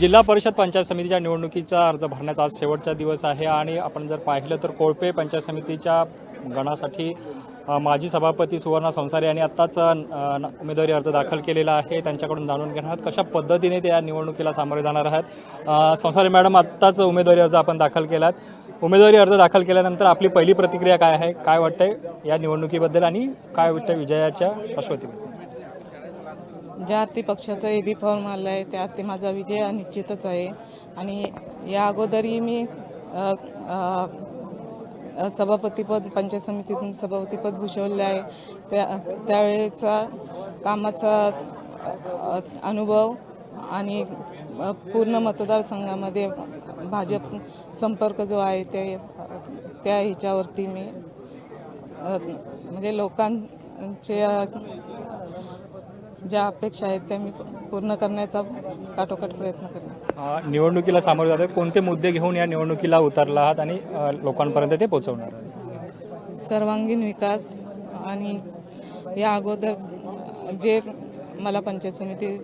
जिल्हा परिषद पंचायत समितीच्या निवडणुकीचा अर्ज भरण्याचा आज शेवटचा दिवस आहे आणि आपण जर पाहिलं तर कोळपे पंचायत समितीच्या गणासाठी माजी सभापती सुवर्णा संसारे यांनी आत्ताच उमेदवारी अर्ज दाखल केलेला आहे. त्यांच्याकडून जाणून घेणार आहात कशा पद्धतीने ते या निवडणुकीला सामोरे जाणार आहात. संसारे मॅडम आत्ताच उमेदवारी अर्ज आपण दाखल केलात. उमेदवारी अर्ज दाखल केल्यानंतर आपली पहिली प्रतिक्रिया काय आहे? काय वाटतंय या निवडणुकीबद्दल आणि काय वाटतं विजयाच्या शाश्वतीबद्दल ज्या हाती पक्षाचा ए बी फॉर्म आला आहे त्या हाती माझा विजय अनिश्चितच आहे. आणि या अगोदरही मी अ, अ, अ, सभापतीपद पंचायत समितीतून सभापतीपद भूषवले आहे. त्या त्यावेळेचा कामाचा अ, अनुभव आणि अ, पूर्ण मतदारसंघामध्ये भाजप संपर्क जो आहे ते त्या ह्याच्यावरती मी अ, म्हणजे लोकांचे अ, ज्या अपेक्षा आहेत त्या मी पूर्ण करण्याचा काटोकाट प्रयत्न करेन. निवडणुकीला सामोरे जातात कोणते मुद्दे घेऊन या निवडणुकीला उतरला आहात आणि लोकांपर्यंत ते पोहोचवणार सर्वांगीण विकास आणि या अगोदर जे मला पंचायत समिती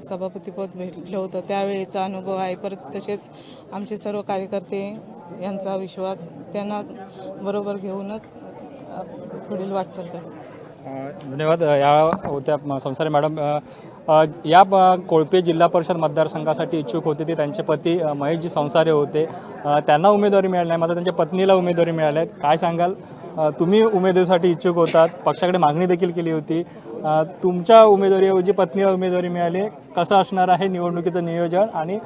सभापतीपद भेटलं होतं त्यावेळेचा अनुभव आहे. परत तसेच आमचे सर्व कार्यकर्ते यांचा विश्वास त्यांना बरोबर घेऊनच पुढील वाटचाल करेन. अ, धन्यवाद. या होत्या संसारे मॅडम. या कोळपे जिल्हा परिषद मतदारसंघासाठी इच्छुक होते ते त्यांचे पती महेशजी संसारे होते. त्यांना उमेदवारी मिळाली नाही मात्र त्यांच्या पत्नीला उमेदवारी मिळाली आहे काय सांगाल? तुम्ही उमेदवारीसाठी इच्छुक होतात पक्षाकडे मागणी देखील केली होती. तुमच्या उमेदवारीऐवजी पत्नीला उमेदवारी मिळाली. कसं असणार आहे निवडणुकीचं नियोजन आणि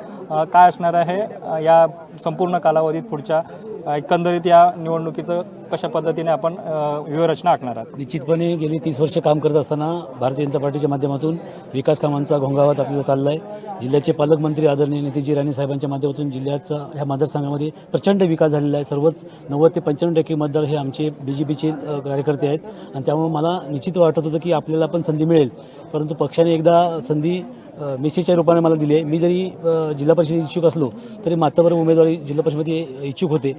काय असणार आहे या संपूर्ण कालावधीत पुढच्या एकंदरीत या निवडणुकीचं कशा पद्धतीने आपण व्यूहरचना आखणार आहात? निश्चितपणे गेली तीस वर्ष काम करत असताना भारतीय जनता पार्टीच्या माध्यमातून विकास कामांचा घोंगावात आपल्याला चालला आहे जिल्ह्याचे पालकमंत्री आदरणीय नितीजी राणे साहेबांच्या माध्यमातून जिल्ह्याचा ह्या मतदारसंघामध्ये प्रचंड विकास झालेला आहे. सर्वच नव्वद ते पंच्याण्णव टक्के मतदार हे आमचे बी जे पीचे कार्यकर्ते आहेत. आणि त्यामुळे मला निश्चित वाटत होतं की आपल्याला पण संधी मिळेल. परंतु पक्षाने एकदा संधी मेसेजच्या रूपाने मला दिले मी जरी जिल्हा परिषद इच्छुक असलो तरी मातावर उमेदवारी जिल्हा परिषदमध्ये इच्छुक होते.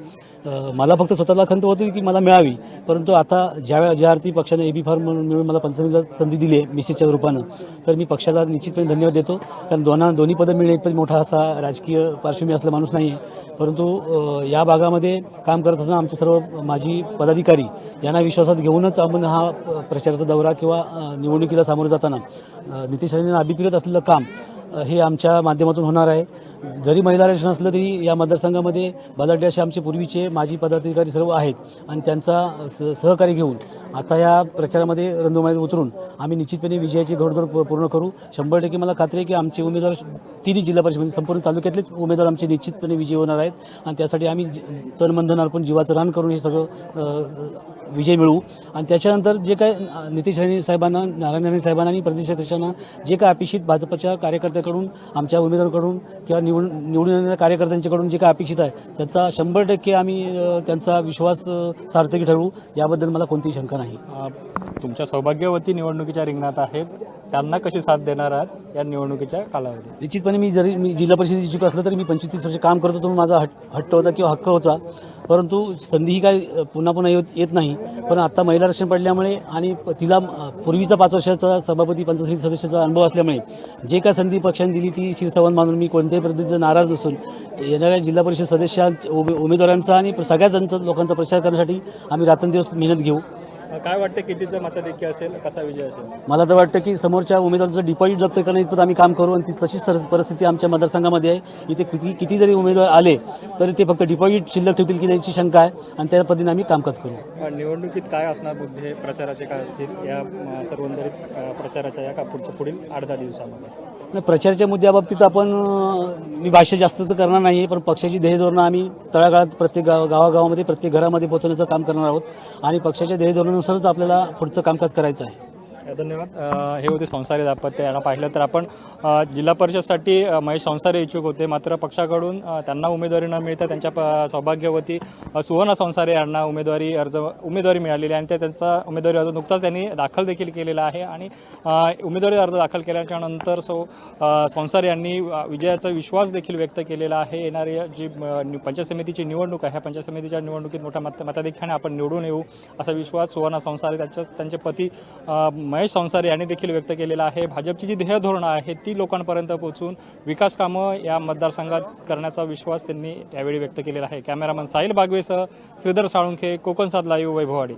मला फक्त स्वतःला खंत होती की मला मिळावी. परंतु आता ज्या ज्या अर्थी पक्षाने ए बी फॉर्म म्हणून मिळून मला पंचमीला संधी दिली आहे मेसेजच्या रूपानं तर मी पक्षाला निश्चितपणे धन्यवाद देतो. कारण दोन्हा दोन्ही पदं मिळणे पण मोठा असा राजकीय पार्श्वभूमी असला माणूस नाही आहे परंतु या भागामध्ये काम करत असताना आमचे सर्व माजी पदाधिकारी यांना विश्वासात घेऊनच आपण हा प्रचाराचा दौरा किंवा निवडणुकीला सामोरं जाताना नितीश राणेंना अभिप्रेत असलेलं काम हे आमच्या माध्यमातून होणार आहे. जरी महिला आरक्षण असलं तरी या मतदारसंघामध्ये बदाटे असे आमचे पूर्वीचे माजी पदाधिकारी सर्व आहेत आणि त्यांचा स सहकार्य घेऊन आता या प्रचारामध्ये रंगमाईत उतरून आम्ही निश्चितपणे विजयाची घोडदौड पूर्ण करू. शंभर टक्के मला खात्री आहे की आमचे उमेदवार तिन्ही जिल्हा परिषद म्हणजे संपूर्ण तालुक्यातलेच उमेदवार आमचे निश्चितपणे विजयी होणार आहेत आणि त्यासाठी आम्ही ज- तनबंधन अर्पण जीवाचं रान करून हे सगळं विजय मिळवू. आणि त्याच्यानंतर जे काय नितीश राणे साहेबांना नारायण राणे साहेबांना आणि प्रदेश अध्यक्षांना जे काय अपेक्षित भाजपच्या कार्यकर्त्याकडून आमच्या उमेदवाराकडून किंवा निवडून निवडून येणाऱ्या कार्यकर्त्यांच्याकडून जे काय अपेक्षित आहे त्याचा शंभर टक्के आम्ही त्यांचा विश्वास सार्थकी ठरवू. याबद्दल मला कोणतीही शंका नाही. तुमच्या सौभाग्यवती निवडणुकीच्या रिंगणात आहेत. त्यांना कशी साथ देणार आहात या निवडणुकीच्या कालावधीत? निश्चितपणे मी जरी मी जिल्हा परिषद इच्छुक असलं तरी मी पंचवीस वर्ष काम करत म्हणून माझा हट हट्ट होता किंवा हक्क होता. परंतु संधी ही काय पुन्हा पुन्हा येत येत नाही. पण आता महिला आरक्षण पडल्यामुळे आणि तिला पूर्वीचा पाच वर्षाचा सभापती पंचायत सदस्याचा अनुभव असल्यामुळे जे काय संधी पक्षाने दिली ती शिरसवन मानून मी कोणत्याही पद्धतीचं नाराज नसून येणाऱ्या जिल्हा परिषद सदस्या उमे- उमेदवारांचा आणि सगळ्याच लोकांचा प्रचार करण्यासाठी आम्ही रात्रंदिवस मेहनत घेऊ. काय वाटतं कितीचं मताधिक्य असेल? कसा विजय असेल? मला तर वाटतं की समोरच्या उमेदवाराचं डिपॉझिट जप्त करणं इतपत आम्ही काम करू आणि ती तशीच सर- परिस्थिती आमच्या मतदारसंघामध्ये आहे. इथे किती किती जरी उमेदवार आले तरी ते फक्त डिपॉझिट शिल्लक ठेवतील की याची शंका आहे आणि त्या पद्धतीने आम्ही कामकाज करू. अ, निवडणुकीत काय असणार मुद्दे प्रचाराचे काय असतील? या अ, सर्वंदरीत अ, प्रचाराच्या या का पुढच्या पुढील आठ दहा दिवसामध्ये. नाही, प्रचाराच्या मुद्द्याबाबतीत आपण मी भाष्य जास्त तर करणार नाही पण पक्षाची ध्येयधोरणं आम्ही तळागाळात प्रत्येक गाव गावागावामध्ये प्रत्येक घरामध्ये पोहोचवण्याचं काम करणार आहोत. आणि पक्षाच्या ध्येयधोरणानुसारच आपल्याला पुढचं कामकाज करायचं आहे. धन्यवाद. हे होते संसारी दापत्य यांना पाहिलं तर आपण जिल्हा परिषदसाठी महेश संसारे इच्छुक होते. मात्र पक्षाकडून त्यांना उमेदवारी न मिळता त्यांच्या प- सौभाग्यवती सुवर्णा संसारे यांना उमेदवारी अर्ज उमेदवारी मिळालेली आहे. आणि ते त्यांचा उमेदवारी अर्ज नुकताच त्यांनी दाखल देखील केलेला आहे. आणि उमेदवारी अर्ज दाखल केल्याच्यानंतर सो संसारे यांनी विजयाचा विश्वास देखील व्यक्त केलेला आहे. येणारी जी पंचायत समितीची निवडणूक आहे पंचायत समितीच्या निवडणुकीत मोठ्या मत मताधिक्याने आपण निवडून येऊ असा विश्वास सुवर्णा संसारे त्यांच्या त्यांचे पती महेश संसारे यांनी देखील व्यक्त केलेला आहे. भाजपची जी ध्येय धोरणं आहेत ती लोकांपर्यंत पोहोचून विकास कामं या मतदारसंघात करण्याचा विश्वास त्यांनी यावेळी व्यक्त केलेला आहे. कॅमेरामन साहिल बागवेसह श्रीधर साळुंखे कोकण साधला लाईव्ह वैभववाडी.